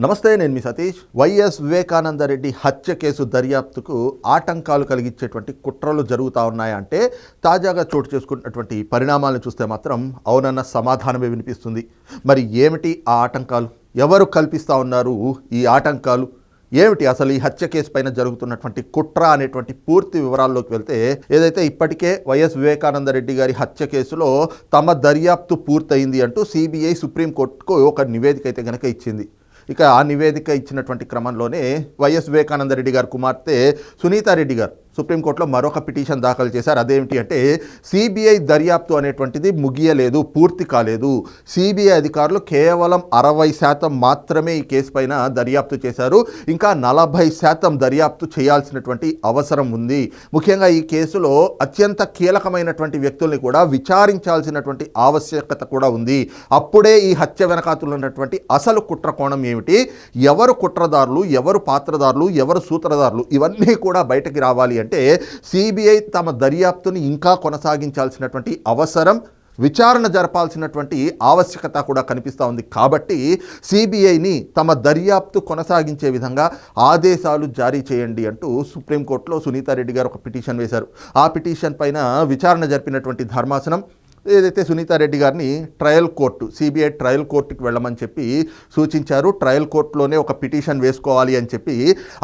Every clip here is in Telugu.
నమస్తే నేను మీ సతీష్. వైఎస్ వివేకానందరెడ్డి హత్య కేసు దర్యాప్తుకు ఆటంకాలు కలిగించేటువంటి కుట్రలు జరుగుతూ ఉన్నాయంటే తాజాగా చోటు చేసుకున్నటువంటి పరిణామాలను చూస్తే మాత్రం అవునన్న సమాధానమే వినిపిస్తుంది. మరి ఏమిటి ఆ ఆటంకాలు? ఎవరు కల్పిస్తూ ఉన్నారు ఈ ఆటంకాలు? ఏమిటి అసలు ఈ హత్య కేసు పైన జరుగుతున్నటువంటి కుట్ర అనేటువంటి పూర్తి వివరాల్లోకి వెళ్తే ఏదైతే ఇప్పటికే వైఎస్ వివేకానందరెడ్డి గారి హత్య కేసులో తమ దర్యాప్తు పూర్తయింది అంటూ సిబిఐ సుప్రీంకోర్టుకు ఒక నివేదిక అయితే కనుక ఇచ్చింది. ఇక ఆ నివేదిక ఇచ్చినటువంటి క్రమంలోనే వైఎస్ వివేకానందరెడ్డి గారు కుమార్తె సునీతారెడ్డి గారు సుప్రీంకోర్టులో మరొక పిటిషన్ దాఖలు చేశారు. అదేమిటి అంటే సిబిఐ దర్యాప్తు అనేటువంటిది ముగియలేదు పూర్తి కాలేదు. సిబిఐ అధికారులు కేవలం అరవై శాతం మాత్రమే ఈ కేసు పైన దర్యాప్తు చేశారు. ఇంకా నలభై శాతం దర్యాప్తు చేయాల్సినటువంటి అవసరం ఉంది. ముఖ్యంగా ఈ కేసులో అత్యంత కీలకమైనటువంటి వ్యక్తుల్ని కూడా విచారించాల్సినటువంటి ఆవశ్యకత కూడా ఉంది. అప్పుడే ఈ హత్య వెనకాతులు ఉన్నటువంటి అసలు కుట్ర కోణం ఏమిటి? ఎవరు కుట్రదారులు? ఎవరు పాత్రదారులు? ఎవరు సూత్రదారులు ఇవన్నీ కూడా బయటకి రావాలి అంటే సిబిఐ తమ దర్యాప్తుని ఇంకా కొనసాగించాల్సినటువంటి అవసరం విచారణ జరపాల్సినటువంటి ఆవశ్యకత కూడా కనిపిస్తూ ఉంది. కాబట్టి సిబిఐని తమ దర్యాప్తు కొనసాగించే విధంగా ఆదేశాలు జారీ చేయండి అంటూ సుప్రీంకోర్టులో సునీతారెడ్డి గారు ఒక పిటిషన్ వేశారు. ఆ పిటిషన్ పైన విచారణ జరిపినటువంటి ధర్మాసనం ఏదైతే సునీతారెడ్డి గారిని ట్రయల్ కోర్టు సిబిఐ ట్రయల్ కోర్టుకి వెళ్ళమని చెప్పి సూచించారు ట్రయల్ కోర్టులోనే ఒక పిటిషన్ వేసుకోవాలి అని చెప్పి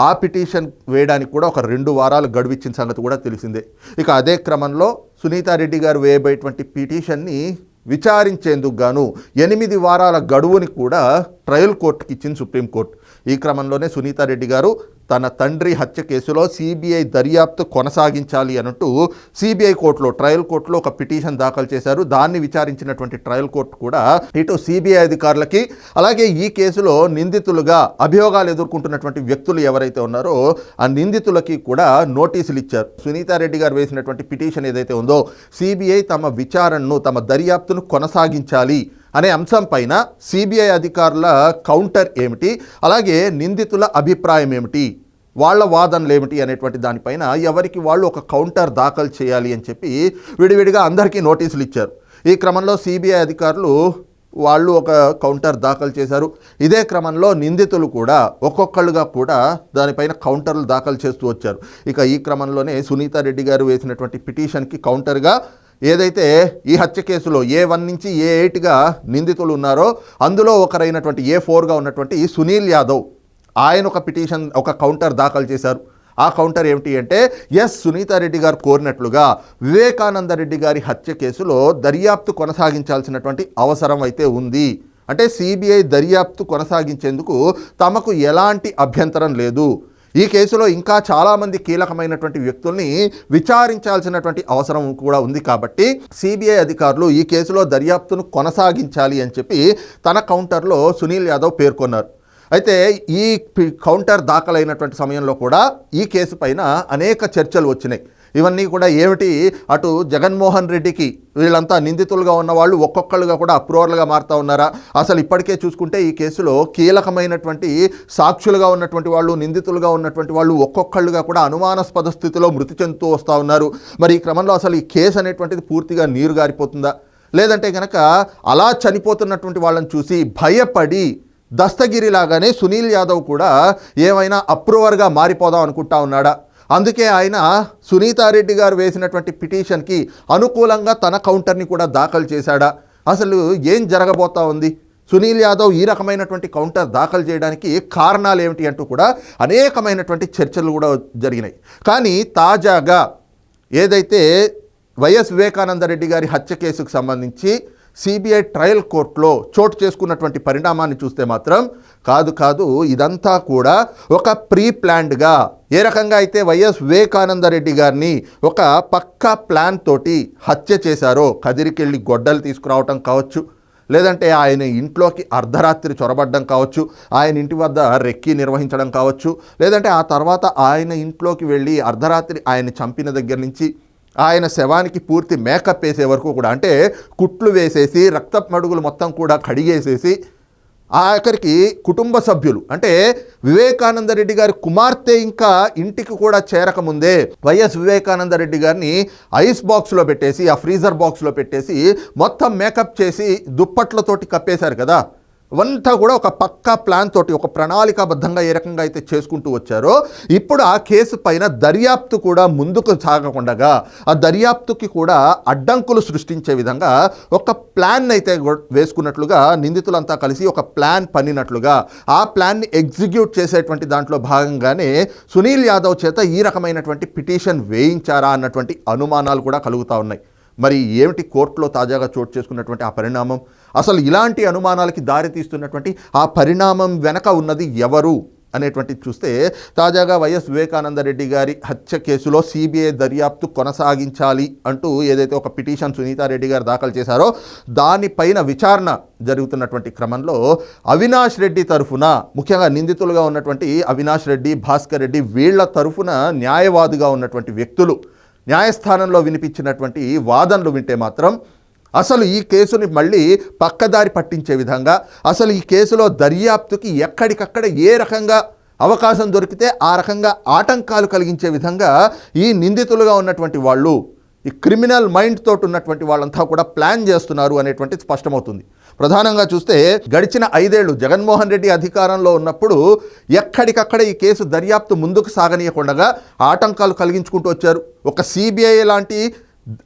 ఆ పిటిషన్ వేయడానికి కూడా ఒక రెండు వారాలు గడువు ఇచ్చిన సంగతి కూడా తెలిసిందే. ఇక అదే క్రమంలో సునీతారెడ్డి గారు వేయబోయేటువంటి పిటిషన్ని విచారించేందుకు గాను ఎనిమిది వారాల గడువుని కూడా ట్రయల్ కోర్టుకి ఇచ్చింది సుప్రీంకోర్టు. ఈ క్రమంలోనే సునీతారెడ్డి గారు తన తండ్రి హత్య కేసులో సిబిఐ దర్యాప్తు కొనసాగించాలి అన్నట్టు సిబిఐ కోర్టులో ట్రయల్ కోర్టులో ఒక పిటిషన్ దాఖలు చేశారు. దాన్ని విచారించినటువంటి ట్రయల్ కోర్టు కూడా ఇటు సిబిఐ అధికారులకి అలాగే ఈ కేసులో నిందితులుగా అభియోగాలు ఎదుర్కొంటున్నటువంటి వ్యక్తులు ఎవరైతే ఉన్నారో ఆ నిందితులకి కూడా నోటీసులు ఇచ్చారు. సునీతారెడ్డి గారు వేసినటువంటి పిటిషన్ ఏదైతే ఉందో సిబిఐ తమ విచారణను తమ దర్యాప్తును కొనసాగించాలి అనే అంశంపైన సిబిఐ అధికారుల కౌంటర్ ఏమిటి? అలాగే నిందితుల అభిప్రాయం ఏమిటి? వాళ్ళ వాదనలు ఏమిటి అనేటువంటి దానిపైన ఎవరికి వాళ్ళు ఒక కౌంటర్ దాఖలు చేయాలి అని చెప్పి విడివిడిగా అందరికీ నోటీసులు ఇచ్చారు. ఈ క్రమంలో సిబిఐ అధికారులు వాళ్ళు ఒక కౌంటర్ దాఖలు చేశారు. ఇదే క్రమంలో నిందితులు కూడా ఒక్కొక్కళ్ళుగా కూడా దానిపైన కౌంటర్లు దాఖలు చేస్తూ వచ్చారు. ఇక ఈ క్రమంలోనే సునీతారెడ్డి గారు వేసినటువంటి పిటిషన్కి కౌంటర్గా ఏదైతే ఈ హత్య కేసులో ఏ వన్ నుంచి ఏ ఎయిట్గా నిందితులు ఉన్నారో అందులో ఒకరైనటువంటి ఏ ఫోర్గా ఉన్నటువంటి సునీల్ యాదవ్ ఆయన ఒక పిటిషన్ ఒక కౌంటర్ దాఖలు చేశారు. ఆ కౌంటర్ ఏమిటి అంటే ఎస్ సునీతారెడ్డి గారు కోరినట్లుగా వివేకానంద రెడ్డి గారి హత్య కేసులో దర్యాప్తు కొనసాగించాల్సినటువంటి అవసరం అయితే ఉంది. అంటే సిబిఐ దర్యాప్తు కొనసాగించేందుకు తమకు ఎలాంటి అభ్యంతరం లేదు. ఈ కేసులో ఇంకా చాలామంది కీలకమైనటువంటి వ్యక్తుల్ని విచారించాల్సినటువంటి అవసరం కూడా ఉంది కాబట్టి సిబిఐ అధికారులు ఈ కేసులో దర్యాప్తును కొనసాగించాలి అని చెప్పి తన కౌంటర్లో సునీల్ యాదవ్ పేర్కొన్నారు. అయితే ఈ కౌంటర్ దాఖలైనటువంటి సమయంలో కూడా ఈ కేసు పైన అనేక చర్చలు వచ్చినాయి. ఇవన్నీ కూడా ఏమిటి? అటు జగన్మోహన్ రెడ్డికి వీళ్ళంతా నిందితులుగా ఉన్న వాళ్ళు ఒక్కొక్కరుగా కూడా అప్రూవర్లుగా మారుతూ ఉన్నారా? అసలు ఇప్పటికే చూసుకుంటే ఈ కేసులో కీలకమైనటువంటి సాక్షులుగా ఉన్నటువంటి వాళ్ళు నిందితులుగా ఉన్నటువంటి వాళ్ళు ఒక్కొక్కళ్ళుగా కూడా అనుమానాస్పద స్థితిలో మృతి చెందుతూ వస్తూ ఉన్నారు. మరి ఈ క్రమంలో అసలు ఈ కేసు అనేటువంటిది పూర్తిగా నీరు గారిపోతుందా? లేదంటే కనుక అలా చనిపోతున్నటువంటి వాళ్ళని చూసి భయపడి దస్తగిరి లాగానే సునీల్ యాదవ్ కూడా ఏమైనా అప్రూవర్గా మారిపోదాం అనుకుంటా ఉన్నాడా? అందుకే ఆయన సునీతారెడ్డి గారు వేసినటువంటి పిటిషన్కి అనుకూలంగా తన కౌంటర్ని కూడా దాఖలు చేశాడా? అసలు ఏం జరగబోతా ఉంది? సునీల్ యాదవ్ ఈ రకమైనటువంటి కౌంటర్ దాఖలు చేయడానికి కారణాలు ఏమిటి అంటూ కూడా అనేకమైనటువంటి చర్చలు కూడా జరిగినాయి. కానీ తాజాగా ఏదైతే వైఎస్ వివేకానంద రెడ్డి గారి హత్య కేసుకు సంబంధించి సిబిఐ ట్రయల్ కోర్టులో చోటు చేసుకున్నటువంటి పరిణామాన్ని చూస్తే మాత్రం కాదు కాదు ఇదంతా కూడా ఒక ప్రీ ప్లాన్డ్గా ఏ రకంగా అయితే వైఎస్ వివేకానంద రెడ్డి గారిని ఒక పక్కా ప్లాన్ తోటి హత్య చేశారో కదిరికెళ్ళి గొడ్డలు తీసుకురావటం కావచ్చు లేదంటే ఆయన ఇంట్లోకి అర్ధరాత్రి చొరబడ్డం కావచ్చు ఆయన ఇంటి వద్ద రెక్కి నిర్వహించడం కావచ్చు లేదంటే ఆ తర్వాత ఆయన ఇంట్లోకి వెళ్ళి అర్ధరాత్రి ఆయన చంపిన దగ్గర నుంచి ఆయన శవానికి పూర్తి మేకప్ వేసే వరకు కూడా అంటే కుట్లు వేసేసి రక్తపు మడుగులు మొత్తం కూడా కడిగేసేసి ఆఖరికి కుటుంబ సభ్యులు అంటే వివేకానంద రెడ్డి గారి కుమార్తె ఇంకా ఇంటికి కూడా చేరకముందే వైఎస్ వివేకానంద రెడ్డి గారిని ఐస్ బాక్స్లో పెట్టేసి ఆ ఫ్రీజర్ బాక్స్లో పెట్టేసి మొత్తం మేకప్ చేసి దుప్పట్లతోటి కప్పేశారు కదా. ఇవంతా కూడా ఒక పక్కా ప్లాన్ తోటి ఒక ప్రణాళికాబద్ధంగా ఏ రకంగా అయితే చేసుకుంటూ వచ్చారో ఇప్పుడు ఆ కేసు పైన దర్యాప్తు కూడా ముందుకు సాగకుండగా ఆ దర్యాప్తుకి కూడా అడ్డంకులు సృష్టించే విధంగా ఒక ప్లాన్ అయితే వేసుకున్నట్లుగా నిందితులంతా కలిసి ఒక ప్లాన్ పన్నినట్లుగా ఆ ప్లాన్ని ఎగ్జిక్యూట్ చేసేటువంటి దాంట్లో భాగంగానే సునీల్ యాదవ్ చేత ఈ రకమైనటువంటి పిటిషన్ వేయించారా అన్నటువంటి అనుమానాలు కూడా కలుగుతూ ఉన్నాయి. మరి ఏమిటి కోర్టులో తాజాగా చోటు చేసుకున్నటువంటి ఆ పరిణామం? అసలు ఇలాంటి అనుమానాలకి దారి తీస్తున్నటువంటి ఆ పరిణామం వెనక ఉన్నది ఎవరు అనేటువంటిది చూస్తే తాజాగా వైఎస్ వివేకానంద రెడ్డి గారి హత్య కేసులో సిబిఐ దర్యాప్తు కొనసాగించాలి అంటూ ఏదైతే ఒక పిటిషన్ సునీతారెడ్డి గారు దాఖలు చేశారో దానిపైన విచారణ జరుగుతున్నటువంటి క్రమంలో అవినాష్ రెడ్డి తరఫున ముఖ్యంగా నిందితులుగా ఉన్నటువంటి అవినాష్ రెడ్డి భాస్కర్ రెడ్డి వీళ్ళ తరఫున న్యాయవాదిగా ఉన్నటువంటి వ్యక్తులు న్యాయస్థానంలో వినిపించినటువంటి వాదనలు వింటే మాత్రం అసలు ఈ కేసుని మళ్ళీ పక్కదారి పట్టించే విధంగా అసలు ఈ కేసులో దర్యాప్తుకి ఎక్కడికక్కడ ఏ రకంగా అవకాశం దొరికితే ఆ రకంగా ఆటంకాలు కలిగించే విధంగా ఈ నిందితులుగా ఉన్నటువంటి వాళ్ళు ఈ క్రిమినల్ మైండ్ తోటి ఉన్నటువంటి వాళ్ళంతా కూడా ప్లాన్ చేస్తున్నారు అనేటువంటిది స్పష్టమవుతుంది. ప్రధానంగా చూస్తే గడిచిన ఐదేళ్ళు జగన్మోహన్ రెడ్డి అధికారంలో ఉన్నప్పుడు ఎక్కడికక్కడ ఈ కేసు దర్యాప్తు ముందుకు సాగనీయకుండా ఆటంకాలు కలిగించుకుంటూ వచ్చారు. ఒక సిబిఐ లాంటి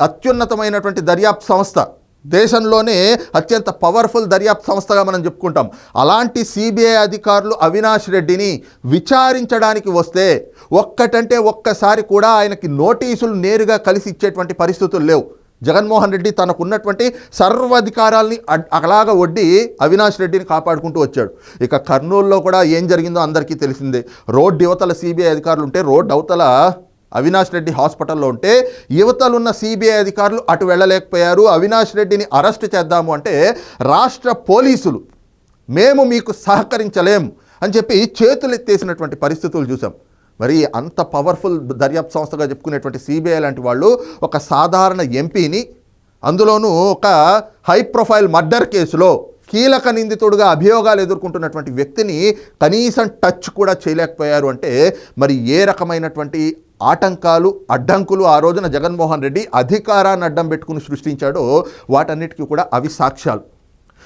అత్యున్నతమైనటువంటి దర్యాప్తు సంస్థ దేశంలోనే అత్యంత పవర్ఫుల్ దర్యాప్తు సంస్థగా మనం చెప్పుకుంటాం. అలాంటి సిబిఐ అధికారులు అవినాష్ రెడ్డిని విచారించడానికి వస్తే ఒక్కటంటే ఒక్కసారి కూడా ఆయనకి నోటీసులు నేరుగా కలిసి ఇచ్చేటువంటి పరిస్థితులు లేవు. జగన్మోహన్ రెడ్డి తనకున్నటువంటి సర్వాధికారాల్ని అడ్- అలాగ ఒడ్డి అవినాష్ రెడ్డిని కాపాడుకుంటూ వచ్చాడు. ఇక కర్నూలులో కూడా ఏం జరిగిందో అందరికీ తెలిసిందే. రోడ్డు యువతల సిబిఐ అధికారులు ఉంటే రోడ్డు అవతల అవినాష్ రెడ్డి హాస్పిటల్లో ఉంటే యువతలున్న సిబిఐ అధికారులు అటు వెళ్ళలేకపోయారు. అవినాష్ రెడ్డిని అరెస్ట్ చేద్దాము అంటే రాష్ట్ర పోలీసులు మేము మీకు సహకరించలేం అని చెప్పి చేతులు ఎత్తేసినటువంటి పరిస్థితులు చూసాం మరి అంత పవర్ఫుల్ దర్యాప్తు సంస్థగా చెప్పుకునేటువంటి సిబిఐ లాంటి వాళ్ళు ఒక సాధారణ ఎంపీని అందులోనూ ఒక హై ప్రొఫైల్ మర్డర్ కేసులో కీలక నిందితుడుగా అభియోగాలు ఎదుర్కొంటున్నటువంటి వ్యక్తిని కనీసం టచ్ కూడా చేయలేకపోయారు అంటే మరి ఏ రకమైనటువంటి ఆటంకాలు అడ్డంకులు ఆ రోజున జగన్మోహన్ రెడ్డి అధికారాన్ని అడ్డం పెట్టుకుని సృష్టించాడో వాటన్నిటికీ కూడా అవి సాక్ష్యాలు.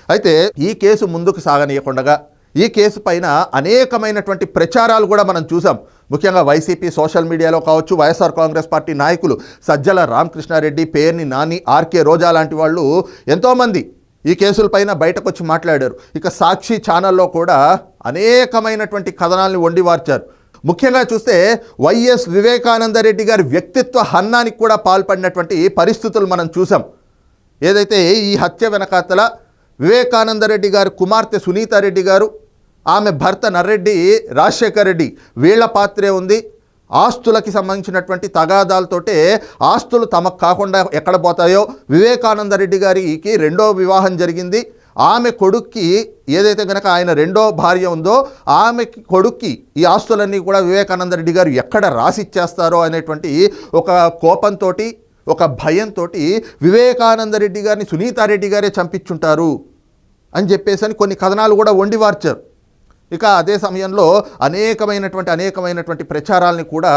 అయితే ఈ కేసు ముందుకు సాగనీయకుండగా ఈ కేసు పైన అనేకమైనటువంటి ప్రచారాలు కూడా మనం చూసాం. ముఖ్యంగా వైసీపీ సోషల్ మీడియాలో కావచ్చు వైఎస్ఆర్ కాంగ్రెస్ పార్టీ నాయకులు సజ్జల రామకృష్ణారెడ్డి పేర్ని నాని ఆర్కే రోజా లాంటి వాళ్ళు ఎంతోమంది ఈ కేసులపైన బయటకు వచ్చి మాట్లాడారు. ఇక సాక్షి ఛానల్లో కూడా అనేకమైనటువంటి కథనాల్ని వండివార్చారు. ముఖ్యంగా చూస్తే వైఎస్ వివేకానంద రెడ్డి గారి వ్యక్తిత్వ హన్నానికి కూడా పాల్పడినటువంటి పరిస్థితులు మనం చూసాం. ఏదైతే ఈ హత్య వెనకాతల వివేకానంద రెడ్డి గారు కుమార్తె సునీతారెడ్డి గారు ఆమె భర్త నర్రెడ్డి రాజశేఖర్ రెడ్డి వీళ్ళ పాత్రే ఉంది. ఆస్తులకి సంబంధించినటువంటి తగాదాలతోటే ఆస్తులు తమకు కాకుండా ఎక్కడ పోతాయో వివేకానంద రెడ్డి గారికి రెండో వివాహం జరిగింది. ఆమె కొడుక్కి ఏదైతే కనుక ఆయన రెండో భార్య ఉందో ఆమెకి కొడుక్కి ఈ ఆస్తులన్నీ కూడా వివేకానంద రెడ్డి గారు ఎక్కడ రాసిచ్చేస్తారో అనేటువంటి ఒక కోపంతో ఒక భయంతో వివేకానంద రెడ్డి గారిని సునీతారెడ్డి గారే చంపించుంటారు అని చెప్పేసి అని కొన్ని కథనాలు కూడా వండివార్చారు ఇక అదే సమయంలో అనేకమైనటువంటి అనేకమైనటువంటి ప్రచారాలని కూడా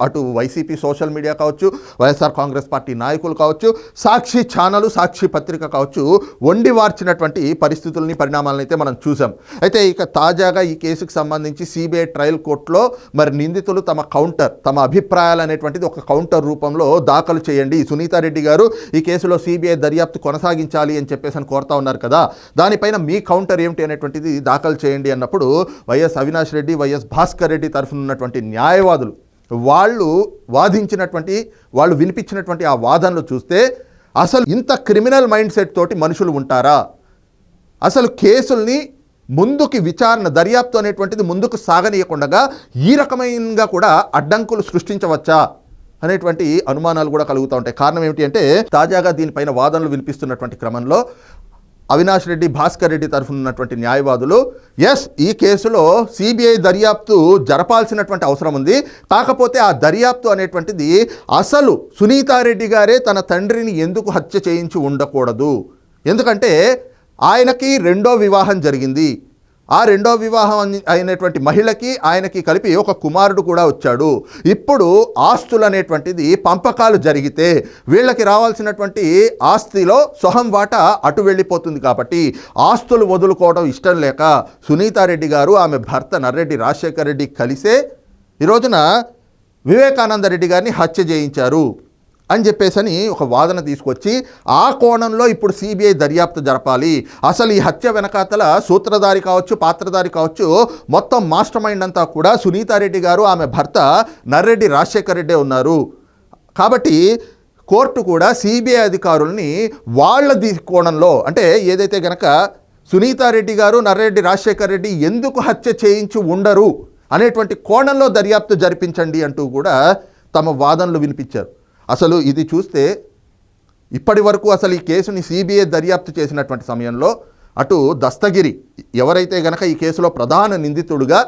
అటు వైసీపీ సోషల్ మీడియా కావచ్చు వైఎస్ఆర్ కాంగ్రెస్ పార్టీ నాయకులు కావచ్చు సాక్షి ఛానల్ సాక్షి పత్రిక కావచ్చు వండి వార్చినటువంటి పరిస్థితుల్ని పరిణామాలను అయితే మనం చూసాం. అయితే ఇక తాజాగా ఈ కేసుకు సంబంధించి సిబిఐ ట్రయల్ కోర్టులో మరి నిందితులు తమ కౌంటర్ తమ అభిప్రాయాలు అనేటువంటిది ఒక కౌంటర్ రూపంలో దాఖలు చేయండి. సునీతారెడ్డి గారు ఈ కేసులో సిబిఐ దర్యాప్తు కొనసాగించాలి అని చెప్పేసి అని కోరుతా ఉన్నారు కదా. దానిపైన మీ కౌంటర్ ఏమిటి అనేటువంటిది దాఖలు చేయండి అన్నప్పుడు వైఎస్ అవినాష్ రెడ్డి వైఎస్ భాస్కర్ రెడ్డి తరఫున ఉన్నటువంటి న్యాయవాదులు వాళ్ళు వాదించినటువంటి వాళ్ళు వినిపించినటువంటి ఆ వాదనలు చూస్తే అసలు ఇంత క్రిమినల్ మైండ్ సెట్ తోటి మనుషులు ఉంటారా? అసలు కేసుల్ని ముందుకి విచారణ దర్యాప్తు అనేటువంటిది ముందుకు సాగనీయకుండా ఈ రకమైనగా కూడా అడ్డంకులు సృష్టించవచ్చా అనేటువంటి అనుమానాలు కూడా కలుగుతూ ఉంటాయి. కారణం ఏమిటి అంటే తాజాగా దీనిపైన వాదనలు వినిపిస్తున్నటువంటి క్రమంలో అవినాష్ రెడ్డి భాస్కర్ రెడ్డి తరఫున ఉన్నటువంటి న్యాయవాదులు ఎస్ ఈ కేసులో సిబిఐ దర్యాప్తు జరపాల్సినటువంటి అవసరం ఉంది. కాకపోతే ఆ దర్యాప్తు అనేటువంటిది అసలు సునీతారెడ్డి గారే తన తండ్రిని ఎందుకు హత్య చేయించి ఉండకూడదు? ఎందుకంటే ఆయనకి రెండో వివాహం జరిగింది. ఆ రెండో వివాహం అయినటువంటి మహిళకి ఆయనకి కలిపి ఒక కుమారుడు కూడా వచ్చాడు. ఇప్పుడు ఆస్తులు అనేటువంటిది పంపకాలు జరిగితే వీళ్ళకి రావాల్సినటువంటి ఆస్తిలో సొహం వాటా అటు వెళ్ళిపోతుంది కాబట్టి ఆస్తులు వదులుకోవడం ఇష్టం లేక సునీతారెడ్డి గారు ఆమె భర్త నర్రెడ్డి రాజశేఖర్ రెడ్డి కలిసే ఈ రోజున వివేకానంద రెడ్డి గారిని హత్య చేయించారు. అని చెప్పేసని ఒక వాదన తీసుకొచ్చి ఆ కోణంలో ఇప్పుడు సిబిఐ దర్యాప్తు జరపాలి. అసలు ఈ హత్య వెనకాతల సూత్రధారి కావచ్చు పాత్రధారి కావచ్చు మొత్తం మాస్టర్ మైండ్ అంతా కూడా సునీతారెడ్డి గారు ఆమె భర్త నర్రెడ్డి రాజశేఖర్ రెడ్డే ఉన్నారు. కాబట్టి కోర్టు కూడా సిబిఐ అధికారుల్ని వాళ్ళ దీ కోణంలో అంటే ఏదైతే గనక సునీతారెడ్డి గారు నర్రెడ్డి రాజశేఖర్ రెడ్డి ఎందుకు హత్య చేయించి ఉండరు అనేటువంటి కోణంలో దర్యాప్తు జరిపించండి అంటూ కూడా తమ వాదనలు వినిపించారు. అసలు ఇది చూస్తే ఇప్పటి వరకు అసలు ఈ కేసుని సిబిఐ దర్యాప్తు చేసినటువంటి సమయంలో అటు దస్తగిరి ఎవరైతే గనక ఈ కేసులో ప్రధాన నిందితుడుగా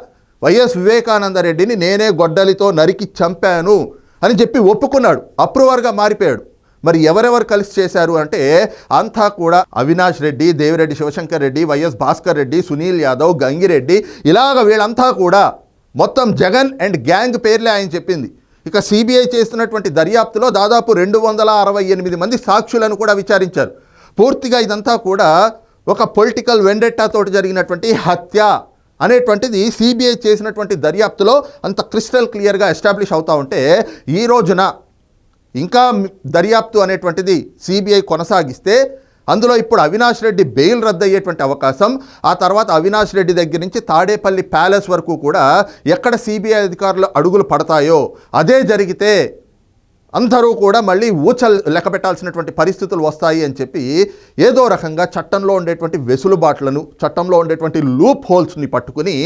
వైఎస్ వివేకానంద రెడ్డిని నేనే గొడ్డలితో నరికి చంపాను అని చెప్పి ఒప్పుకున్నాడు. అప్రూవర్గా మారిపోయాడు. మరి ఎవరెవరు కలిసి చేశారు అంటే అంతా కూడా అవినాష్ రెడ్డి దేవిరెడ్డి శివశంకర్ రెడ్డి వైఎస్ భాస్కర్ రెడ్డి సునీల్ యాదవ్ గంగిరెడ్డి ఇలాగ వీళ్ళంతా కూడా మొత్తం జగన్ అండ్ గ్యాంగ్ పేర్లే ఆయన చెప్పింది. ఇక సిబిఐ చేస్తున్నటువంటి దర్యాప్తులో దాదాపు రెండు వందల అరవై ఎనిమిది మంది సాక్షులను కూడా విచారించారు. పూర్తిగా ఇదంతా కూడా ఒక పొలిటికల్ వెండెట్టా తోటి జరిగినటువంటి హత్య అనేటువంటిది సిబిఐ చేసినటువంటి దర్యాప్తులో అంత క్రిస్టల్ క్లియర్గా ఎస్టాబ్లిష్ అవుతూ ఉంటే ఈ రోజున ఇంకా దర్యాప్తు అనేటువంటిది సిబిఐ కొనసాగిస్తే అందులో ఇప్పుడు అవినాష్ రెడ్డి బెయిల్ రద్దయ్యేటువంటి అవకాశం. ఆ తర్వాత అవినాష్ రెడ్డి దగ్గర నుంచి తాడేపల్లి ప్యాలెస్ వరకు కూడా ఎక్కడ సిబిఐ అధికారులు అడుగులు పడతాయో అదే జరిగితే అందరూ కూడా మళ్ళీ ఊచల్ లెక్క పెట్టాల్సినటువంటి పరిస్థితులు వస్తాయి అని చెప్పి ఏదో రకంగా చట్టంలో ఉండేటువంటి వెసులుబాట్లను చట్టంలో ఉండేటువంటి లూప్ హోల్స్ని పట్టుకుని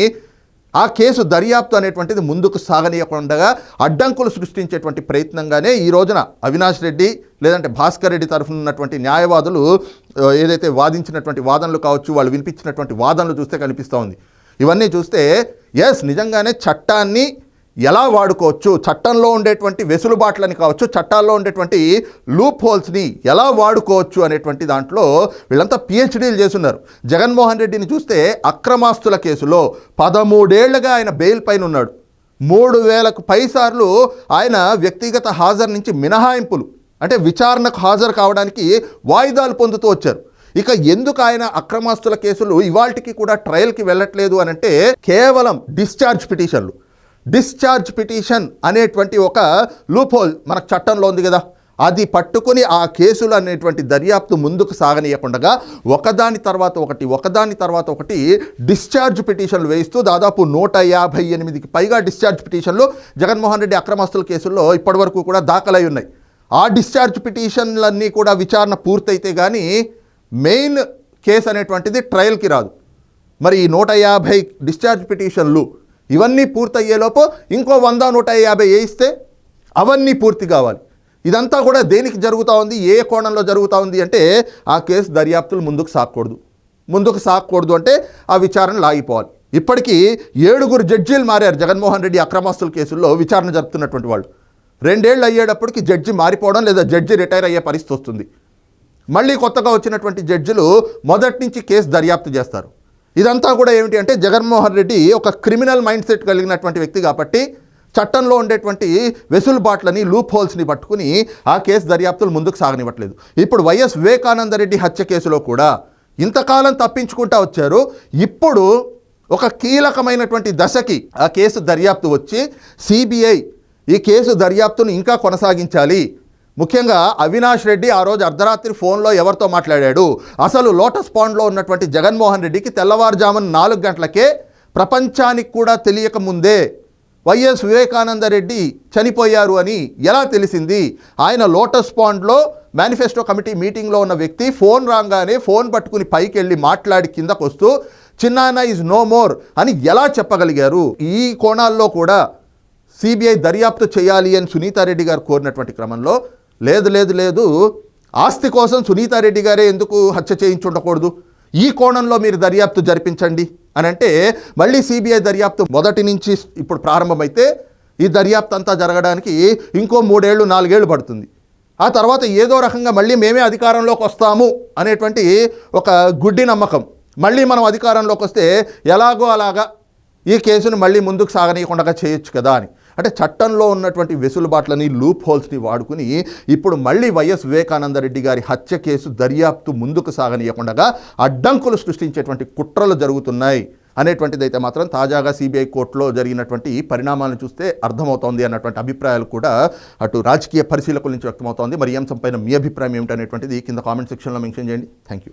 ఆ కేసు దర్యాప్తు అనేటువంటిది ముందుకు సాగనీయకుండా అడ్డంకులు సృష్టించేటువంటి ప్రయత్నంగానే ఈ రోజున అవినాష్ రెడ్డి లేదంటే భాస్కర్ రెడ్డి తరఫున ఉన్నటువంటి న్యాయవాదులు ఏదైతే వాదించినటువంటి వాదనలు కావచ్చు వాళ్ళు వినిపించినటువంటి వాదనలు చూస్తే కనిపిస్తూ ఉంది. ఇవన్నీ చూస్తే ఎస్ నిజంగానే చట్టాన్ని ఎలా వాడుకోవచ్చు? చట్టంలో ఉండేటువంటి వెసులుబాట్లని కావచ్చు చట్టాల్లో ఉండేటువంటి లూప్ హోల్స్ని ఎలా వాడుకోవచ్చు అనేటువంటి దాంట్లో వీళ్ళంతా పిహెచ్డీలు చేస్తున్నారు. జగన్మోహన్ రెడ్డిని చూస్తే అక్రమాస్తుల కేసులో పదమూడేళ్ళుగా ఆయన బెయిల్ పైన ఉన్నాడు. మూడు వేలకు పైసార్లు ఆయన వ్యక్తిగత హాజరు నుంచి మినహాయింపులు అంటే విచారణకు హాజరు కావడానికి వాయిదాలు పొందుతూ వచ్చారు. ఇక ఎందుకు ఆయన అక్రమాస్తుల కేసులు ఇవాళకి కూడా ట్రయల్కి వెళ్ళట్లేదు అని అంటే కేవలం డిశ్చార్జ్ పిటిషన్లు డిశ్చార్జ్ పిటిషన్ అనేటువంటి ఒక లూప్ మనకు చట్టంలో ఉంది కదా. అది పట్టుకొని ఆ కేసులు అనేటువంటి దర్యాప్తు ముందుకు సాగనీయకుండా ఒకదాని తర్వాత ఒకటి ఒకదాని తర్వాత ఒకటి డిశ్చార్జ్ పిటిషన్లు వేయిస్తూ దాదాపు నూట యాభై ఎనిమిదికి పైగా డిశ్చార్జ్ పిటిషన్లు జగన్మోహన్ రెడ్డి అక్రమస్తుల కేసుల్లో ఇప్పటివరకు కూడా దాఖలై ఉన్నాయి. ఆ డిశ్చార్జ్ పిటిషన్లన్నీ కూడా విచారణ పూర్తయితే కానీ మెయిన్ కేసు అనేటువంటిది ట్రయల్కి రాదు. మరి ఈ నూట యాభై డిశ్చార్జ్ పిటిషన్లు ఇవన్నీ పూర్తయ్యేలోపు ఇంకో వంద నూట యాభై వేయిస్తే అవన్నీ పూర్తి కావాలి. ఇదంతా కూడా దేనికి జరుగుతూ ఉంది? ఏ కోణంలో జరుగుతూ ఉంది అంటే ఆ కేసు దర్యాప్తులు ముందుకు సాగకూడదు. ముందుకు సాగకూడదు అంటే ఆ విచారణ లాగిపోవాలి. ఇప్పటికీ ఏడుగురు జడ్జీలు మారారు జగన్మోహన్ రెడ్డి అక్రమాస్తుల కేసుల్లో విచారణ జరుపుతున్నటువంటి వాళ్ళు. రెండేళ్ళు అయ్యేటప్పటికి జడ్జి మారిపోవడం లేదా జడ్జి రిటైర్ అయ్యే పరిస్థితి వస్తుంది. మళ్ళీ కొత్తగా వచ్చినటువంటి జడ్జిలు మొదటి నుంచి కేసు దర్యాప్తు చేస్తారు. ఇదంతా కూడా ఏమిటి అంటే జగన్మోహన్ రెడ్డి ఒక క్రిమినల్ మైండ్ సెట్ కలిగినటువంటి వ్యక్తి కాబట్టి చట్టంలో ఉండేటువంటి వెసులుబాట్లని లూప్ హోల్స్ని పట్టుకుని ఆ కేసు దర్యాప్తులు ముందుకు సాగనివ్వట్లేదు. ఇప్పుడు వైఎస్ వివేకానంద రెడ్డి హత్య కేసులో కూడా ఇంతకాలం తప్పించుకుంటా వచ్చారు. ఇప్పుడు ఒక కీలకమైనటువంటి దశకి ఆ కేసు దర్యాప్తు వచ్చి సిబిఐ ఈ కేసు దర్యాప్తును ఇంకా కొనసాగించాలి. ముఖ్యంగా అవినాష్ రెడ్డి ఆ రోజు అర్ధరాత్రి ఫోన్లో ఎవరితో మాట్లాడాడు? అసలు లోటస్ పాండ్లో ఉన్నటువంటి జగన్మోహన్ రెడ్డికి తెల్లవారుజామున నాలుగు గంటలకే ప్రపంచానికి కూడా తెలియక ముందే వైఎస్ వివేకానంద రెడ్డి చనిపోయారు అని ఎలా తెలిసింది? ఆయన లోటస్ పాండ్లో మేనిఫెస్టో కమిటీ మీటింగ్లో ఉన్న వ్యక్తి ఫోన్ రాగానే ఫోన్ పట్టుకుని పైకి వెళ్ళి మాట్లాడి కిందకు వస్తూ చిన్నాన్న ఈజ్ నో మోర్ అని ఎలా చెప్పగలిగారు? ఈ కోణాల్లో కూడా సిబిఐ దర్యాప్తు చేయాలి అని సునీతారెడ్డి గారు కోరినటువంటి క్రమంలో లేదు లేదు లేదు. ఆస్తి కోసం సునీతారెడ్డి గారే ఎందుకు హత్య చేయించుండకూడదు? ఈ కోణంలో మీరు దర్యాప్తు జరిపించండి అని అంటే మళ్ళీ సిబిఐ దర్యాప్తు మొదటి నుంచి ఇప్పుడు ప్రారంభమైతే ఈ దర్యాప్తు అంతా జరగడానికి ఇంకో మూడేళ్ళు నాలుగేళ్ళు పడుతుంది. ఆ తర్వాత ఏదో రకంగా మళ్ళీ మేమే అధికారంలోకి వస్తాము అనేటువంటి ఒక గుడ్డి నమ్మకం. మళ్ళీ మనం అధికారంలోకి వస్తే ఎలాగో అలాగా ఈ కేసును మళ్ళీ ముందుకు సాగనీయకుండా చేయొచ్చు కదా అని. అంటే చట్టంలో ఉన్నటువంటి వెసులుబాట్లని లూప్ హోల్స్ని వాడుకుని ఇప్పుడు మళ్ళీ వైఎస్ వివేకానందరెడ్డి గారి హత్య కేసు దర్యాప్తు ముందుకు సాగనీయకుండా అడ్డంకులు సృష్టించేటువంటి కుట్రలు జరుగుతున్నాయి అనేటువంటిది అయితే మాత్రం తాజాగా సిబిఐ కోర్టులో జరిగినటువంటి పరిణామాలను చూస్తే అర్థమవుతోంది అన్నటువంటి అభిప్రాయాలు కూడా అటు రాజకీయ పరిశీలకుల నుంచి వ్యక్తమవుతోంది. మరి ఈ అంశంపైన మీ అభిప్రాయం ఏమిటనేటువంటిది కింద కామెంట్ సెక్షన్లో మెన్షన్ చేయండి. Thank you